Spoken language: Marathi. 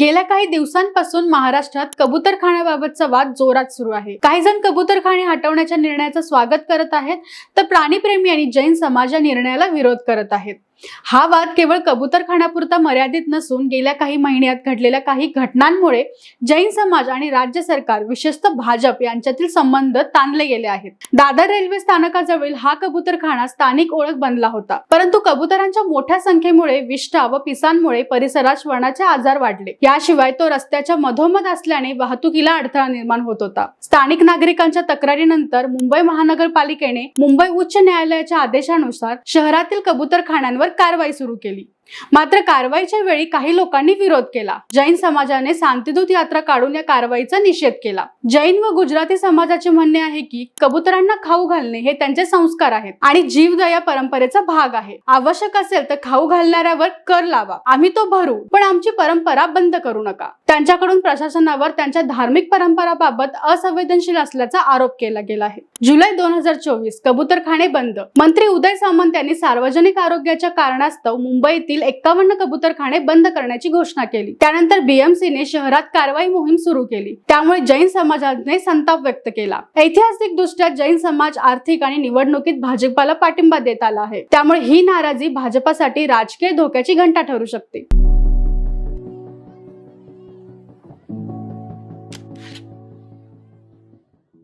गेल्या काही दिवसांपासून महाराष्ट्रात कबूतरखान्याबाबतचा वाद जोरात सुरू आहे. काही जण कबूतरखाने हटवण्याच्या निर्णयाचं स्वागत करत आहेत तर प्राणीप्रेमी आणि जैन समाज या निर्णयाला विरोध करत आहेत. हा वाद केवळ कबूतरखान्यापुरता मर्यादित नसून गेल्या काही महिन्यात घडलेल्या काही घटनांमुळे जैन समाज आणि राज्य सरकार विशेषतः भाजप यांच्यातील संबंध ताणले गेले आहेत. दादर रेल्वे स्थानकाजवळील हा कबूतरखाना स्थानिक ओळख बनला होता. परंतु कबुतरांच्या मोठ्या संख्येमुळे विष्ठा व पिसांमुळे परिसरात श्वनाचे आजार वाढले. याशिवाय तो रस्त्याच्या मधोमध असल्याने वाहतुकीला अडथळा निर्माण होत होता. स्थानिक नागरिकांच्या तक्रारीनंतर मुंबई महानगरपालिकेने मुंबई उच्च न्यायालयाच्या आदेशानुसार शहरातील कबूतरखान्यांवर कारवाई सुरू केली. मात्र कारवाईच्या वेळी काही लोकांनी विरोध केला. जैन समाजाने शांतिदूत यात्रा काढून या कारवाईचा निषेध केला. जैन व गुजराती समाजाचे म्हणणे आहे की कबुतरांना खाऊ घालणे हे त्यांचे संस्कार आहेत आणि जीवदया परंपरेचा भाग आहे. आवश्यक असेल तर खाऊ घालणाऱ्यावर कर लावा. आम्ही तो भरू पण आमची परंपरा बंद करू नका. त्यांच्याकडून प्रशासनावर त्यांच्या धार्मिक परंपराबाबत असंवेदनशील असल्याचा आरोप केला गेला आहे. जुलै दोन हजार चोवीस कबुतरखाने बंद. मंत्री उदय सामंत यांनी सार्वजनिक आरोग्याच्या कारणास्तव मुंबईतील एक्कावन्न कबूतरखाने बंद करण्याची घोषणा केली. त्यानंतर बीएमसीने शहरात कारवाई मोहीम सुरू केली. त्यामुळे जैन समाजाने संताप व्यक्त केला. ऐतिहासिक दृष्ट्या जैन समाज आर्थिक आणि निवडणुकीत भाजपाला पाठिंबा देत आला आहे. त्यामुळे ही नाराजी भाजपासाठी राजकीय धोक्याची घंटा ठरू शकते.